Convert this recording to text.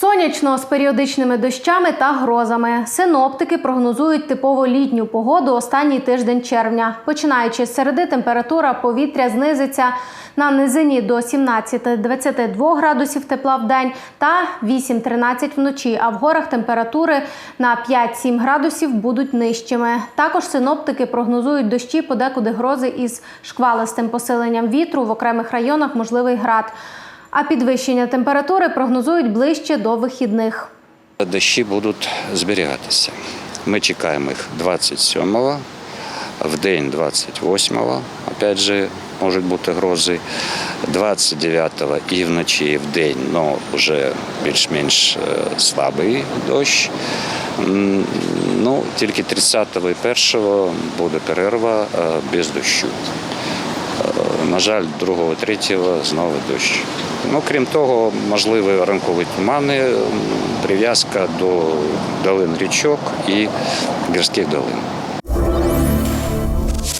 Сонячно з періодичними дощами та грозами. Синоптики прогнозують типово літню погоду останній тиждень червня. Починаючи з середи, температура повітря знизиться на низині до 17-22 градусів тепла в день та 8-13 вночі. А в горах температури на 5-7 градусів будуть нижчими. Також синоптики прогнозують дощі, подекуди грози із шквалистим посиленням вітру. В окремих районах можливий град. А підвищення температури прогнозують ближче до вихідних. Дощі будуть зберігатися. Ми чекаємо їх 27-го, в день 28-го, опять же, можуть бути грози, 29-го і вночі, і в день, ну, вже більш-менш е, слабий дощ. Ну, тільки 30-го і 1-го буде перерва е, без дощу. Е, На жаль, 2-го, 3-го знову дощ. Ну, крім того, можливі ранкові тумани, прив'язка до долин річок і гірських долин.